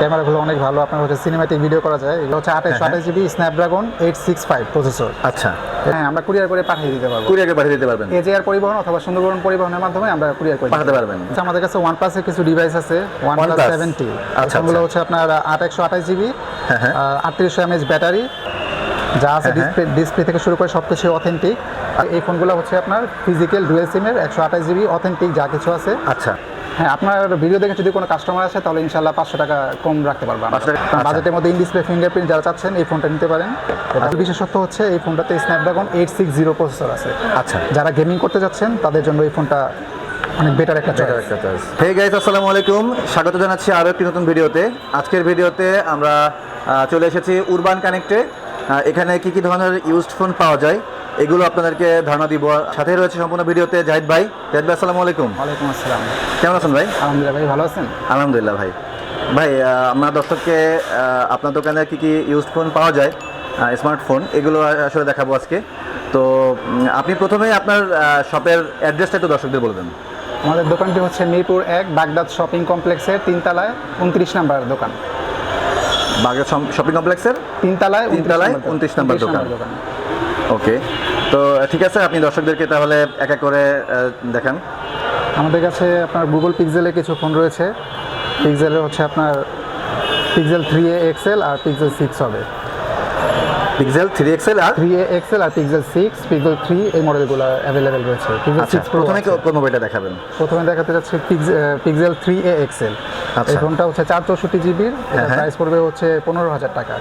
ক্যামেরাগুলো অনেক ভালো। আপনার হচ্ছে সিনেমাটিক ভিডিও করা যায়। এগুলো হচ্ছে আঠাশ আঠাশ GB Snapdragon eight six five processor আচ্ছা। হ্যাঁ আমরা কুরিয়ার করে পাঠিয়ে দিতে পারব। কুরিয়ারে পাঠিয়ে দিতে পারবেন। এজেআর পরিবহন অথবা সুন্দরবন পরিবহনের মাধ্যমে আমরা কুরিয়ার করে পাঠাতে পারবেন। আচ্ছা, আমাদের কাছে ওয়ান প্লাসের কিছু ডিভাইস আছে ওয়ান প্লাস? সেভেন্টি আচ্ছা, এগুলো আচ্ছা। হচ্ছে আপনার আট একশো আঠাশ জিবি হ্যাঁ, হ্যাঁ। আটত্রিশশো এমএচ ব্যাটারি যা আছে হ্যাঁ, ডিসপ্লে ডিসপ্লে থেকে শুরু করে সব কিছু অথেন্টিক এই ফোনগুলো হচ্ছে আপনার ফিজিক্যাল ডুয়েল সিমের একশো আঠাশ জিবি অথেন্টিক যা কিছু আছে। আচ্ছা। হ্যাঁ আপনার ভিডিও দেখে যদি কোনো কাস্টমার আসে তাহলে ইনশাল্লাহ পাঁচশো টাকা কম রাখতে পারব আমরা। 500 টাকা, আপনার। বাজেটের মধ্যে ইন ডিসপ্লে ফিঙ্গারপ্রিন্ট যারা চাচ্ছেন এই ফোনটা নিতে পারেন। বিশেষত্ব হচ্ছে এই ফোনটাতে Snapdragon eight six zero processor আছে। আচ্ছা। যারা গেমিং করতে যাচ্ছেন তাদের জন্য এই ফোনটা অনেক বেটার একটা চয়েস হে গাইস আসসালামু আলাইকুম। স্বাগত জানাচ্ছি আরও একটি নতুন ভিডিওতে। আজকের ভিডিওতে আমরা চলে এসেছি উরবান কানেক্টে এখানে কি কি ধরনের ইউজড ফোন পাওয়া যায় এগুলো আপনাদেরকে ধারণা দিব। সাথে রয়েছে সম্পূর্ণ ভিডিওতে জাহিদ ভাই। জাহিদ ভাই আসসালামু আলাইকুম। ওয়ালাইকুম আসসালাম। কেমন আছেন ভাই? আলহামদুলিল্লাহ ভাই ভালো আছেন? আলহামদুলিল্লাহ ভাই। ভাই আমরা দর্শককে আপনার দোকানে কি কি ইউজড ফোন পাওয়া যায়? স্মার্টফোন এগুলো আসলে দেখাবো আজকে। তো আপনি প্রথমে আপনার শপের অ্যাড্রেসটা একটু দর্শকদের বলবেন আমাদের দোকানটি হচ্ছে মিরপুর এক বাগদাদ শপিং কমপ্লেক্সের তিনতলায় উনত্রিশ নাম্বার দোকান। বাগের শপিং কমপ্লেক্সের তিনতলায় তিনতলায় 29 নাম্বার দোকান। ওকে তো ঠিক আছে আপনি দর্শকদেরকে তাহলে এক এক করে দেখান। আমাদের কাছে আপনার গুগল পিক্সেলের কিছু ফোন রয়েছে। পিক্সেলের হচ্ছে আপনার পিক্সেল থ্রি এ এক্সেল আর পিক্সেল সিক্স হবে। পিক্সেল থ্রি এক্সেল আর? থ্রি এ এক্সেল আর পিক্সেল সিক্স পিক্সেল থ্রি এই মডেলগুলো অ্যাভেলেবেল রয়েছে। পিক্সেল আচ্ছা সিক্স প্রথমে কোন মোবাইলটা দেখাবেন? প্রথমে দেখাতে যাচ্ছে পিক্সেল থ্রি এ এক্সেল। এই ফোনটা হচ্ছে চার চৌষট্টি জিবির হ্যাঁ, হ্যাঁ। প্রাইস পড়বে হচ্ছে পনেরো হাজার টাকা।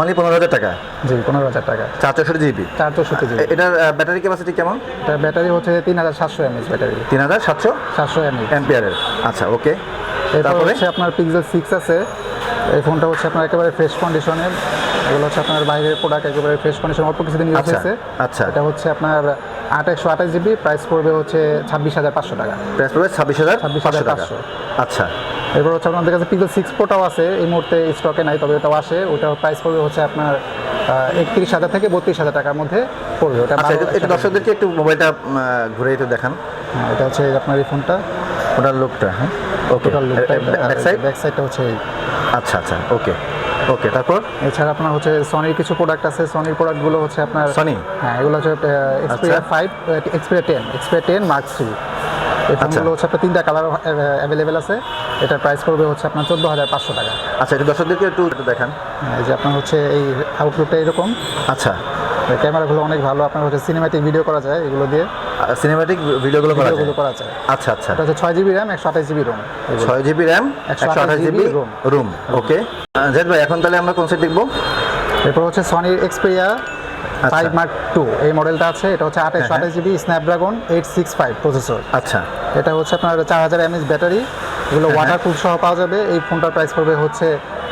অনলি পনেরো হাজার টাকা? জি পনেরো হাজার টাকা। চার চৌষট্টি জিবি? চার চৌষট্টি জিবি। এটার ব্যাটারি ক্যাপাসিটি কেমন? এটা ব্যাটারি হচ্ছে তিন হাজার সাতশো এমএচ ব্যাটারি। তিন হাজার সাতশো? সাতশো এমএচ অ্যাম্পিয়ারের। আচ্ছা ওকে। তারপরে? হচ্ছে আপনার পিক্সেল সিক্স আছে। এই ফোনটা হচ্ছে আপনার একেবারে ফ্রেশ কন্ডিশনের এগুলো হচ্ছে আপনার বাইরের প্রোডাক্ট একেবারে ফ্রেশ কন্ডিশন অল্প কিছুদিন ইউজ আচ্ছা, হয়েছে। আচ্ছা। এটা হচ্ছে আপনার আট একশো আঠাশ জিবি। প্রাইস পড়বে হচ্ছে ছাব্বিশ হাজার পাঁচশো টাকা। প্রাইস পড়বে ছাব্বিশ হাজার 26,500 টাকা। আচ্ছা। এরপর হচ্ছে আপনাদের কাছে পিক্সেল সিক্স প্রোটাও আছে। এই মুহূর্তে স্টকে নাই তবে ওটাও আসে। ওটার প্রাইস পড়বে হচ্ছে আপনার একত্রিশ হাজার থেকে বত্রিশ হাজার টাকার মধ্যে পড়বে। ওটা আচ্ছা এটা- দর্শকদেরকে একটু মোবাইলটা ঘুরে একটু দেখান। হ্যাঁ, এটা হচ্ছে আপনার এই ফোনটা ওটার লুকটা হ্যাঁ ওকে ব্যাক সাইড ব্যাক সাইডটা হচ্ছে আচ্ছা আচ্ছা ওকে ওকে তারপর? এছাড়া আপনার হচ্ছে সনির কিছু প্রোডাক্ট আছে। সনির প্রোডাক্টগুলো হচ্ছে আপনার সনি হ্যাঁ এগুলো হচ্ছে Xperia five Xperia ten Xperia ten mark three এই ফোনগুলো হচ্ছে আপনার তিনটা কালার অ্যাভেলেবেল আছে। এটার প্রাইস পড়বে হচ্ছে আপনার চোদ্দ হাজার পাঁচশো টাকা। আচ্ছা এটা দর্শকদেরকে একটু একটু দেখান। হ্যাঁ, এই যে আপনার হচ্ছে এই আউটলুকটা এরকম। আচ্ছা। ক্যামেরাগুলো অনেক ভালো আপনার হচ্ছে সিনেমাটিক ভিডিও করা যায় এগুলো দিয়ে। সিনেমাটিক ভিডিওগুলো করা যায়? করা যায়। আচ্ছা আচ্ছা। এটা হচ্ছে ছয় জিবি র্যাম একশো আঠাশ জিবি রোম ছয় জিবি র্যাম একশো আঠাশ জিবি। রুম ওকে জেদ ভাই এখন তাহলে আমরা কোন সেট দেখব? এরপর হচ্ছে সনির এক্সপিরিয়া। ফাইভ মার্ক টু এই মডেলটা আছে এটা হচ্ছে আঠাশ আঠাশ GB Snapdragon eight six five processor আচ্ছা। এটা হচ্ছে আপনার চার হাজার এমএচ ব্যাটারি এগুলো ওয়াটার প্রুফ সহ পাওয়া যাবে। এই ফোনটার প্রাইস পড়বে হচ্ছে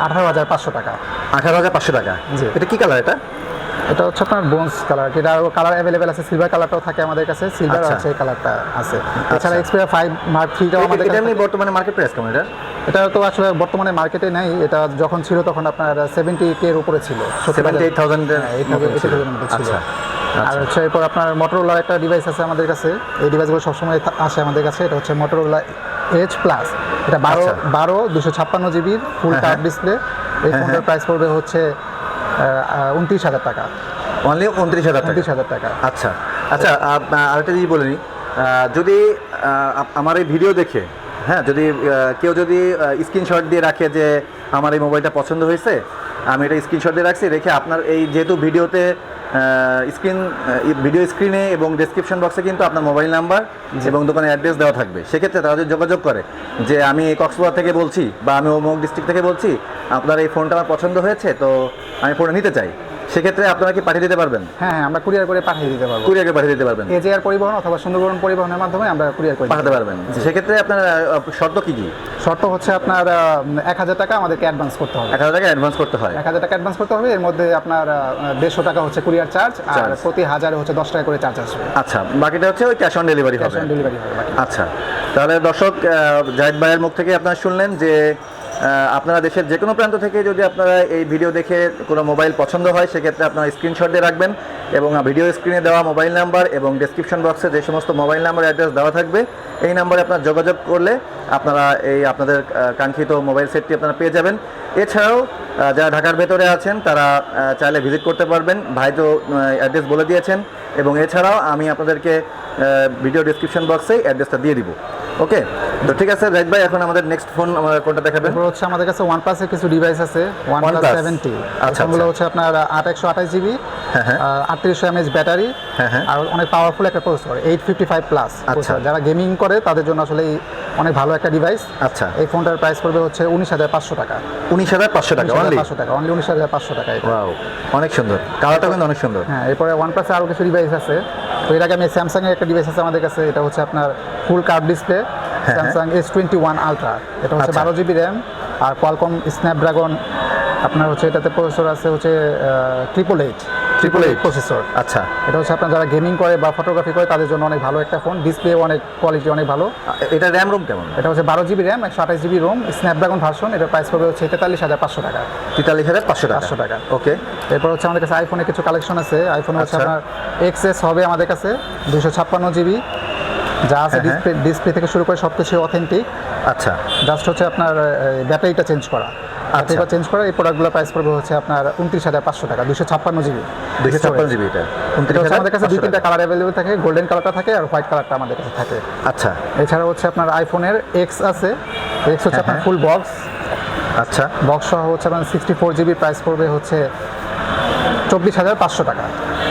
আঠারো হাজার পাঁচশো টাকা। আঠারো হাজার পাঁচশো টাকা? জি। এটা কি কালার এটা? এটা হচ্ছে আপনার বোনস কালার এটা আরও কালার অ্যাভেলেবেল আছে সিলভার কালারটাও থাকে আমাদের কাছে। সিলভার আচ্ছা। আছে এই কালারটা আছে। এছাড়া এক্সপিরিয়া ফাইভ মার্ক থ্রিটাও আমাদের এটা এমনি বর্তমানে মার্কেট প্রাইস কেমন এটা? এটা তো আসলে বর্তমানে মার্কেটে নেই। এটা যখন ছিল তখন আপনার সেভেন্টি কে এর উপরে ছিল। সেভেন্টি এইট থাউজেন্ড ছিল। আচ্ছা। আর হচ্ছে এরপর আপনার মোটরোলার একটা ডিভাইস আছে আমাদের কাছে। এই ডিভাইসগুলো সবসময় আসে আমাদের কাছে। এটা হচ্ছে মোটরোলা এইচ প্লাস এটা বারো আচ্ছা। বারো দুশো ছাপ্পান্ন জিবির ফুল হ্যাঁ, টাচ হ্যাঁ। ডিসপ্লে এই হ্যাঁ, ফোনটার প্রাইস পড়বে হচ্ছে উনত্রিশ হাজার টাকা। অনলি উনত্রিশ হাজার উনত্রিশ হাজার টাকা। আচ্ছা। আচ্ছা আরেকটা জিনিস বলে নিই যদি আমার এই ভিডিও দেখে হ্যাঁ যদি কেউ যদি স্ক্রিনশট দিয়ে রাখে যে আমার এই মোবাইলটা পছন্দ হয়েছে আমি এটা স্ক্রিনশট দিয়ে রাখছি রেখে আপনার এই যেহেতু ভিডিওতে স্ক্রিন ভিডিও স্ক্রিনে এবং ডিসক্রিপশন বক্সে কিন্তু আপনার মোবাইল নাম্বার এবং দোকানের অ্যাড্রেস দেওয়া থাকবে। সেক্ষেত্রে তারা যদি যোগাযোগ করে যে আমি কক্সবাজার থেকে বলছি বা আমি অমুক ডিস্ট্রিক্ট থেকে বলছি আপনার এই ফোনটা আমার পছন্দ হয়েছে তো আমি ফোনটা নিতে চাই। সেক্ষেত্রে আপনারা কি পাঠিয়ে দিতে পারবেন? হ্যাঁ হ্যাঁ আমরা কুরিয়ার করে পাঠিয়ে দিতে পারব। কুরিয়ারে পাঠিয়ে দিতে পারবেন। এজেআর পরিবহন অথবা সুন্দরবন পরিবহনের মাধ্যমে আমরা কুরিয়ার করে পাঠাতে পারবেন। সেক্ষেত্রে আপনার শর্ত কি কি? শর্ত হচ্ছে আপনার এক হাজার টাকা আমাদেরকে অ্যাডভান্স করতে হবে। এক হাজার টাকা অ্যাডভান্স করতে হয়। এক হাজার টাকা অ্যাডভান্স করতে হবে। এর মধ্যে আপনার দেড়শো টাকা হচ্ছে কুরিয়ার চার্জ আর প্রতি হাজারে হচ্ছে দশ টাকা করে চার্জ আসবে। আচ্ছা বাকিটা হচ্ছে ওই cash on delivery cash on delivery হবে আচ্ছা তাহলে দর্শক জাহিদ ভাইয়ের মুখ থেকে আপনারা শুনলেন যে আপনারা দেশের যে কোনো প্রান্ত থেকে যদি আপনারা এই ভিডিও দেখে কোনো মোবাইল পছন্দ হয়, সেক্ষেত্রে আপনারা স্ক্রিনশট দিয়ে রাখবেন এবং ভিডিও স্ক্রিনে দেওয়া মোবাইল নাম্বার এবং ডেসক্রিপশন বক্সে যে সমস্ত মোবাইল নাম্বার অ্যাড্রেস দেওয়া থাকবে, এই নাম্বারে আপনার যোগাযোগ করলে আপনারা এই আপনাদের কাঙ্ক্ষিত মোবাইল সেটটি আপনারা পেয়ে যাবেন। এছাড়াও যারা ঢাকার ভেতরে আছেন, তারা চাইলে ভিজিট করতে পারবেন। ভাই তো অ্যাড্রেস বলে দিয়েছেন। এবং এছাড়াও আমি আপনাদেরকে ভিডিও ডিসক্রিপশন বক্সে অ্যাড্রেসটা দিয়ে দিব। ওকে তো ঠিক আছে রাইট ভাই এখন আমাদের নেক্সট ফোন কোনটা দেখাবেন? তারপর হচ্ছে আমাদের কাছে ওয়ান প্লাসের কিছু ডিভাইস আছে ওয়ান প্লাস? সেভেন্টি আচ্ছা, ফোনগুলো আচ্ছা। হচ্ছে আপনার আট একশো আঠাশ জিবি হ্যাঁ, হ্যাঁ। আটত্রিশশো এমএচ ব্যাটারি হ্যাঁ, হ্যাঁ। আর অনেক পাওয়ারফুল একটা processor eight fifty five plus আচ্ছা। যারা গেমিং করে তাদের জন্য আসলে এই অনেক ভালো একটা ডিভাইস আচ্ছা। এই ফোনটার প্রাইস পড়বে হচ্ছে উনিশ হাজার পাঁচশো টাকা। উনিশ হাজার পাঁচশো টাকা অনলি পাঁচশো টাকা অনলি উনিশ হাজার পাঁচশো টাকা অনেক সুন্দর। কালারটা কিন্তু অনেক সুন্দর। হ্যাঁ এরপরে ওয়ান প্লাসে আরও কিছু ডিভাইস আছে। তো এর আগে আমি স্যামসাং এর একটা ডিভাইস আছে আমাদের কাছে এটা হচ্ছে আপনার full curve display. Samsung S twenty one ultra এটা হচ্ছে আচ্ছা। বারো জিবি র্যাম আর কোয়ালকম স্ন্যাপড্রাগন আপনার হচ্ছে এটাতে প্রসেসর আছে হচ্ছে triple eight triple eight processor আচ্ছা। এটা হচ্ছে আপনার যারা গেমিং করে বা ফটোগ্রাফি করে তাদের জন্য অনেক ভালো একটা ফোন ডিসপ্লে অনেক কোয়ালিটি অনেক ভালো। এটা র্যাম রুম কেমন? এটা হচ্ছে বারো জিবি র্যাম একশো আঠাশ জিবি রোম স্ন্যাপড্রাগন ভার্সন এটার প্রাইস পড়বে হচ্ছে তেতাল্লিশ হাজার পাঁচশো টাকা। তেতাল্লিশ হাজার পাঁচশো টাকা। 500 টাকা। ওকে। এরপর হচ্ছে আমাদের কাছে আইফোনের কিছু কালেকশন আছে। আইফোন হচ্ছে আচ্ছা। আপনার এক্সএস হবে আমাদের কাছে দুশো ছাপ্পান্ন জিবি যা আছে হ্যাঁ, হ্যাঁ। ডিসপ্লে ডিসপ্লে থেকে শুরু করে সব কিছু অথেন্টিক আচ্ছা। জাস্ট হচ্ছে আপনার ব্যাটারিটা চেঞ্জ করা। ব্যাটারিটা চেঞ্জ করা এই প্রোডাক্টগুলো প্রাইস পড়বে হচ্ছে আপনার উনত্রিশ হাজার পাঁচশো টাকা দুশো ছাপ্পান্ন জিবি। দুইশো ছাপ্পান্ন জিবি এটা আমাদের কাছে দুই তিনটা কালার অ্যাভেলেবল থাকে গোল্ডেন কালারটা থাকে আর হোয়াইট কালারটা আমাদের কাছে থাকে। আচ্ছা। এছাড়া হচ্ছে আপনার আইফোনের এক্স আছে। এক্স হচ্ছে হ্যাঁ, আপনার হ্যাঁ। ফুল বক্স আচ্ছা। বক্স সহ হচ্ছে আপনার সিক্সটি ফোর জিবি প্রাইস পড়বে হচ্ছে চব্বিশ হাজার পাঁচশো টাকা।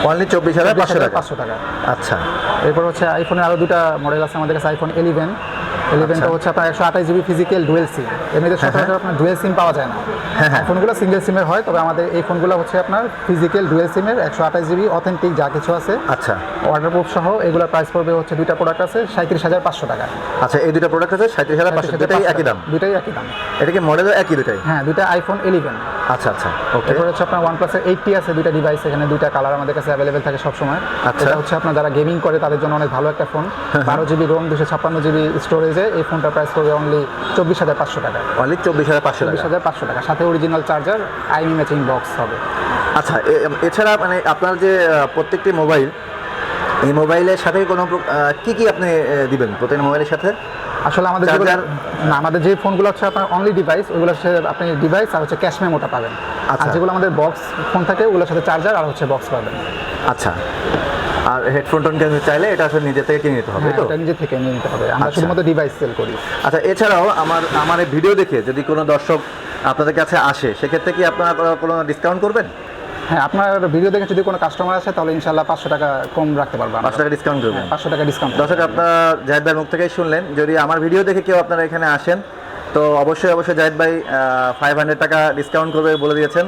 অনলি চব্বিশ হাজার পাঁচশো টাকা। পাঁচশো টাকা। আচ্ছা। এরপর হচ্ছে আইফোনের আরও দুটা মডেল আছে আমাদের কাছে আইফোন ইলেভেন ইলেভেনটা আচ্ছা। হচ্ছে আপনার একশো আঠাশ জিবি ফিজিক্যাল ডুয়েল সিম এমনিতে সচরাচর আপনার ডুয়েল সিম পাওয়া যায় না। হ্যাঁ, হ্যাঁ। ফোনগুলো সিঙ্গেল সিমের হয় তবে আমাদের এই ফোনগুলো হচ্ছে আপনার ফিজিক্যাল ডুয়েল সিমের একশো আঠাশ জিবি অথেন্টিক যা কিছু আছে। আচ্ছা। ওয়াটারপ্রুফ সহ এগুলোর প্রাইস পড়বে হচ্ছে দুইটা প্রোডাক্ট আছে সাঁত্রিশ হাজার পাঁচশো টাকা। আচ্ছা এই দুটো প্রোডাক্ট আছে সাঁত্রিশ হাজার পাঁচশো দুটাই একই দাম? দুটাই একই দাম। এটা কি মডেল একই দুটাই হ্যাঁ দুইটা আইফোন ইলেভেন আচ্ছা আচ্ছা ওকে এরপর হচ্ছে আপনার ওয়ান প্লাসের এইটটি আছে দুইটা ডিভাইস এখানে দুইটা কালার আমাদের কাছে অ্যাভেলেবেল থাকে সবসময়। আচ্ছা। এটা হচ্ছে আপনার যারা গেমিং করে তাদের জন্য অনেক ভালো একটা ফোন বারো জিবি রোম দুশো ছাপ্পান্ন জিবি স্টোরেজে এই ফোনটার প্রাইস পড়বে অনলি চব্বিশ হাজার পাঁচশো টাকা। অনলি চব্বিশ হাজার পাঁচশো চব্বিশ হাজার পাঁচশো টাকা। সাথে original charger IMEI matching box হবে। আচ্ছা এছাড়া মানে আপনার যে প্রত্যেকটি মোবাইল এই মোবাইলের সাথে কোনো কি কি আপনি দিবেন প্রত্যেক মোবাইলের সাথে? আসলে আমাদের? না আমাদের যে ফোনগুলো হচ্ছে আপনার অনলি ডিভাইস ওগুলো হচ্ছে আপনি ডিভাইস আর হচ্ছে ক্যাশ মেমোটা পাবেন। আর আচ্ছা। যেগুলো আমাদের বক্স ফোন থাকে ওগুলোর সাথে চার্জার আর হচ্ছে বক্স পাবেন। আচ্ছা। আর হেডফোন টোন কিনতে চাইলে এটা আসলে নিজে থেকে কিনে নিতে হবে হ্যাঁ, তো? নিজে থেকে নিয়ে নিতে হবে। আমরা আচ্ছা। শুধুমাত্র ডিভাইস সেল করি। আচ্ছা এছাড়াও আমার আমার এই ভিডিও দেখে যদি কোনো দর্শক আপনাদের কাছে আসে সেক্ষেত্রে কি আপনারা কোনো ডিসকাউন্ট করবেন? হ্যাঁ আপনার ভিডিও দেখে যদি কোনো কাস্টমার আসে তাহলে ইনশাল্লাহ পাঁচশো টাকা কম রাখতে পারব পাঁচশো টাকা ডিসকাউন্ট করবেন। পাঁচশো টাকা ডিসকাউন্ট দর্শক আপনারা জাহিদ ভাইয়ের মুখ থেকেই শুনলেন। যদি আমার ভিডিও দেখে কেউ আপনারা এখানে আসেন তো অবশ্যই অবশ্যই জাহিদ ভাই ফাইভ হান্ড্রেড টাকা ডিসকাউন্ট করবে বলে দিয়েছেন।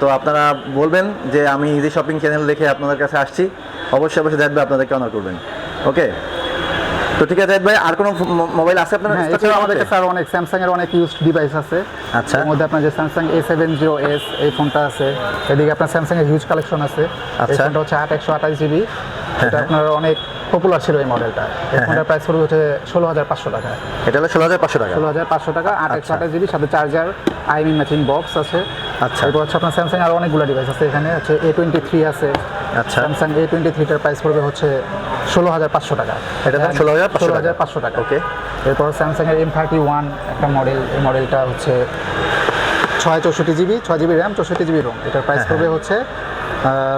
তো আপনারা বলবেন যে আমি ইজি শপিং চ্যানেল দেখে আপনাদের কাছে আসছি। অবশ্যই অবশ্যই জাহিদ ভাই আপনাদেরকে অনার করবেন। ওকে? তো ঠিক আছে ভাই আর কোনো মোবাইল আছে আপনার হ্যাঁ এছাড়া আমাদের কাছে আরও অনেক স্যামসাং এর অনেক ইউজড ডিভাইস আছে। আচ্ছা। এর মধ্যে আপনার যে Samsung A seven zero S এই ফোনটা আছে। এদিকে আপনার স্যামসাং এর হিউজ কালেকশন আছে আচ্ছা। ফোনটা হচ্ছে আট একশো আঠাশ জিবি এটা আপনার অনেক পপুলার ছিল এই মডেলটা এই ফোনটার প্রাইস পড়বে হচ্ছে ষোলো হাজার পাঁচশো টাকা। এটা হলো ষোলো হাজার পাঁচশো টাকা। ষোলো হাজার পাঁচশো টাকা আট একশো আঠাশ জিবি সাথে চার্জার আইমি ম্যাচিং বক্স আছে। আচ্ছা। এরপর হচ্ছে আপনার স্যামসাং আরও অনেকগুলো ডিভাইস আছে এখানে। হচ্ছে এ টোয়েন্টি থ্রি আছে। আচ্ছা। স্যামসাং এ টোয়েন্টি থ্রিটার প্রাইস পড়বে হচ্ছে ষোলো হাজার পাঁচশো টাকা। এটা দাম 16,500 ষোলো টাকা। হাজার পাঁচশো টাকা। ওকে এরপর স্যামসাং এর এম থার্টি ওয়ান একটা মডেল এই মডেলটা হচ্ছে ছয় চৌষট্টি জিবি ছয় জিবি র্যাম চৌষট্টি জিবি রোম এটার প্রাইস হ্যাঁ, পড়বে হচ্ছে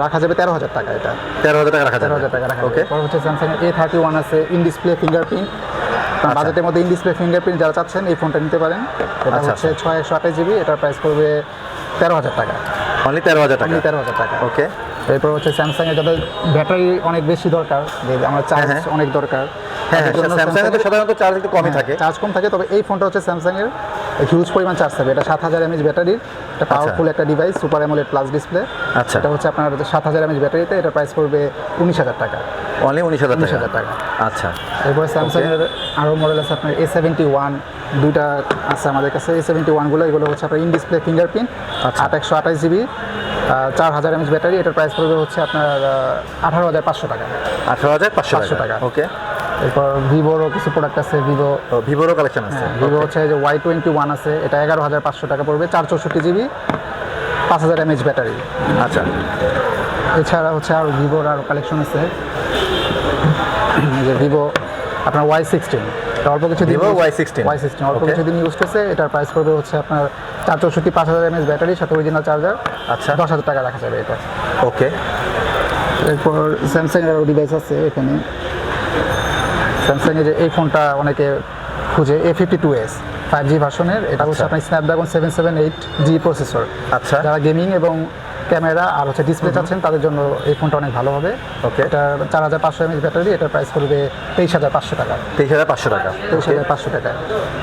রাখা যাবে তেরো হাজার টাকা এটা। তেরো হাজার টাকা রাখা তেরো যাবে হাজার টাকা রাখা ওকে এরপর হচ্ছে স্যামসাং এর এ থার্টি ওয়ান আছে ইন ডিসপ্লে ফিঙ্গারপ্রিন্ট আচ্ছা। বাজেটের মধ্যে ইন ডিসপ্লে ফিঙ্গারপ্রিন্ট যারা চাচ্ছেন এই ফোনটা নিতে পারেন। এটা আচ্ছা, হচ্ছে ছয় একশো আঠাশ জিবি এটার প্রাইস পড়বে তেরো হাজার টাকা। অনলি তেরো হাজার টাকা। তেরো হাজার টাকা। ওকে এরপর হচ্ছে স্যামসাং এর যাদের ব্যাটারি অনেক বেশি দরকার যে আমার চার্জ হ্যাঁ। অনেক দরকার। হ্যাঁ তাদের জন্য স্যামসাং এর তো সাধারণত চার্জ একটু কমই হ্যাঁ, থাকে। চার্জ কম থাকে তবে এই ফোনটা হচ্ছে স্যামসাং এর হিউজ পরিমাণ চার্জ থাকে এটা সাত হাজার এমএচ ব্যাটারির একটা পাওয়ারফুল একটা device super AMOLED plus display আচ্ছা। এটা হচ্ছে আপনার সাত হাজার এমএচ ব্যাটারিতে এটা প্রাইস পড়বে উনিশ হাজার টাকা। অনলি উনিশ হাজার উনিশ টাকা। হাজার টাকা। আচ্ছা। এরপর স্যামসাং এর আরও মডেল আছে আপনার এ সেভেন্টি ওয়ান দুইটা আছে আমাদের কাছে। এ সেভেন্টি ওয়ানগুলো এগুলো হচ্ছে আপনার ইন ডিসপ্লে ফিঙ্গারপ্রিন্ট আচ্ছা। আট একশো আঠাশ জিবি চার হাজার এমএচ ব্যাটারি এটার প্রাইস পড়বে হচ্ছে আপনার আঠারো হাজার পাঁচশো টাকা। আঠারো হাজার পাঁচশো 500 টাকা। ওকে এরপর ভিভোরও কিছু প্রোডাক্ট আছে ভিভো ভিভোরও কালেকশন আছে। ভিভো হচ্ছে যে ওয়াই টোয়েন্টি ওয়ান আছে এটা এগারো হাজার পাঁচশো টাকা পড়বে চার চৌষট্টি জিবি পাঁচ হাজার এমএচ ব্যাটারি। আচ্ছা। এছাড়া হচ্ছে আর ভিভোর আরও কালেকশন আছে। যে ভিভো আপনার ওয়াই সিক্সটিন অল্প কিছু দিন ওয়াই Y16 ওয়াই সিক্সটিন অল্প Okay. কিছুদিন ইউজ করছে এটার প্রাইস পড়বে হচ্ছে আপনার চার চৌষট্টি পাঁচ হাজার এমএস ব্যাটারি সাথে অরিজিনাল চার্জার আচ্ছা। দশ হাজার টাকা রাখা যাবে এটা। ওকে। এরপর স্যামসাং এর ডিভাইস আছে এখানে। স্যামসাং এর যে এই ফোনটা অনেকে খুঁজে A fifty two S five G ভার্সনের এটা হচ্ছে আচ্ছা। আপনার Snapdragon seven seven eight G processor আচ্ছা। যারা গেমিং এবং ক্যামেরা আর হচ্ছে ডিসপ্লে চাচ্ছেন তাদের জন্য এই ফোনটা অনেক ভালো হবে। ওকে এটা চার হাজার পাঁচশো এমএস ব্যাটারি এটার প্রাইস করবে তেইশ হাজার পাঁচশো টাকা। তেইশ হাজার পাঁচশো টাকা। তেইশ হাজার পাঁচশো টাকা।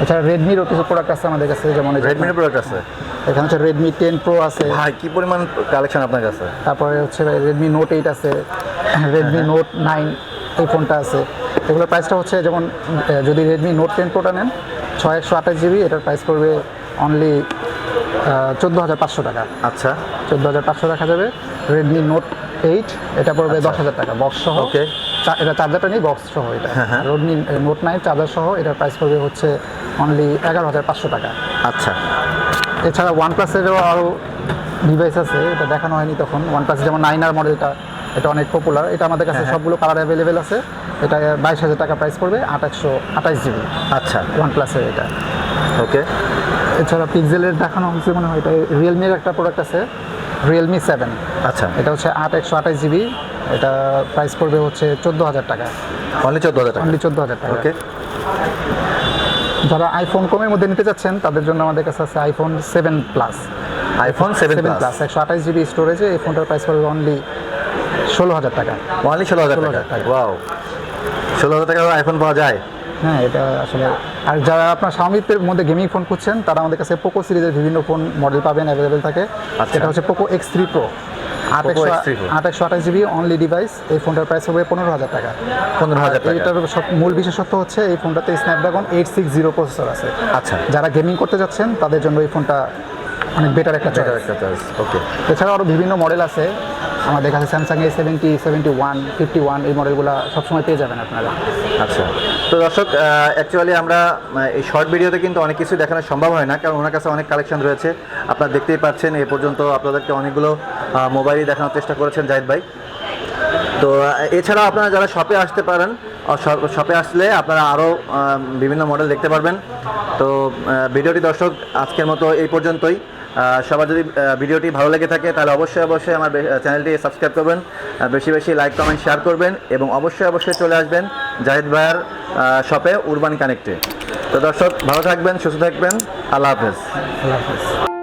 এছাড়া রেডমিরও কিছু প্রোডাক্ট আছে আমাদের কাছে যেমন রেডমির প্রোডাক্ট আছে? এখানে হচ্ছে রেডমি টেন প্রো আছে। ভাই কি পরিমাণ কালেকশন আপনার কাছে? তারপরে হচ্ছে রেডমি নোট এইট আছে রেডমি নোট নাইন এই ফোনটা আছে। এগুলোর প্রাইসটা হচ্ছে যেমন যদি রেডমি নোট টেন প্রোটা নেন ছয় একশো আঠাশ জিবি এটার প্রাইস করবে অনলি চোদ্দ হাজার পাঁচশো টাকা। আচ্ছা। চোদ্দ হাজার পাঁচশো রাখা যাবে। রেডমি নোট এইট এটা পড়বে দশ হাজার টাকা। বক্স সহ. চা- এটা চার্জারটা নেই বক্স সহ এটা। হ্যাঁ, হ্যাঁ। রেডমি নোট নাইন চার্জার সহ এটার প্রাইস পড়বে হচ্ছে অনলি এগারো হাজার পাঁচশো টাকা। আচ্ছা। এছাড়া ওয়ান প্লাসেরও আরও ডিভাইস আছে এটা দেখানো হয়নি তখন। ওয়ান প্লাস যেমন নাইন আর মডেলটা এটা অনেক পপুলার এটা আমাদের কাছে হ্যাঁ, সবগুলো কালার অ্যাভেলেবেল আছে। এটা বাইশ হাজার টাকা প্রাইস পড়বে আঠাশশো আঠাশ জিবি। আচ্ছা। ওয়ান প্লাসের এটা। ওকে এছাড়া পিক্সেলের দেখানো হয়েছে মনে হয় এটা রিয়েলমির একটা প্রোডাক্ট আছে রিয়েলমি সেভেন আচ্ছা। এটা হচ্ছে আট একশো আঠাশ জিবি এটা প্রাইস পড়বে হচ্ছে চোদ্দ হাজার টাকা। অনলি চোদ্দ হাজার টাকা। অনলি চোদ্দ হাজার টাকা। ওকে যারা আইফোন কমের মধ্যে নিতে চাচ্ছেন তাদের জন্য আমাদের কাছে আছে iPhone seven plus iPhone seven plus একশো আঠাশ জিবি স্টোরেজে এই ফোনটার প্রাইস পড়বে অনলি ষোলো হাজার টাকা। অনলি ষোলো হাজার 16,000 টাকা। টাকা। ওয়াও ষোলো হাজার টাকা আইফোন পাওয়া যায়? হ্যাঁ এটা আসলে আর যারা আপনার স্বামীর মধ্যে গেমিং ফোন খুঁজছেন তারা আমাদের কাছে পোকো সিরিজের বিভিন্ন ফোন মডেল পাবেন অ্যাভেলেবেল থাকে। আচ্ছা। এটা হচ্ছে পোকো এক্স থ্রি প্রো আট একশো X3 Pro। আট একশো আঠাশ জিবি অনলি ডিভাইস এই ফোনটার প্রাইস হবে পনেরো হাজার টাকা। পনেরো হাজার টাকা। এটার সব- মূল বিশেষত্ব হচ্ছে এই ফোনটাতে Snapdragon eight six zero processor আছে। আচ্ছা। যারা গেমিং করতে যাচ্ছেন তাদের জন্য এই ফোনটা অনেক বেটার একটা চয়েস ওকে এছাড়াও আরও বিভিন্ন মডেল আছে। আমাদের কাছে Samsung A seventy seventy one fifty one এই মডেলগুলো সবসময় পেয়ে যাবেন আপনারা। আচ্ছা। তো দর্শক অ্যাকচুয়ালি আমরা এই শর্ট ভিডিওতে কিন্তু অনেক কিছু দেখানো সম্ভব হয় না কারণ ওনার কাছে অনেক কালেকশন রয়েছে। আপনারা দেখতেই পাচ্ছেন এ পর্যন্ত আপনাদেরকে অনেকগুলো মোবাইলই দেখানোর চেষ্টা করেছেন জাহিদ ভাই। তো আহ, এছাড়াও আপনারা যারা শপে আসতে পারেন শপে আসলে আপনারা আরও বিভিন্ন মডেল দেখতে পারবেন। তো ভিডিওটি দর্শক আজকের মতো এই পর্যন্তই। সবার যদি ভিডিওটি ভালো লেগে থাকে, তাহলে অবশ্যই অবশ্যই আমার চ্যানেলটি সাবস্ক্রাইব করবেন। বেশি বেশি লাইক, কমেন্ট, শেয়ার করবেন এবং অবশ্যই অবশ্যই চলে আসবেন জাহিদ ভাইয়ার শপে উরবান কানেক্টে। তো দর্শক, ভালো থাকবেন, সুস্থ থাকবেন। আল্লাহ হাফেজ। আল্লাহ হাফেজ।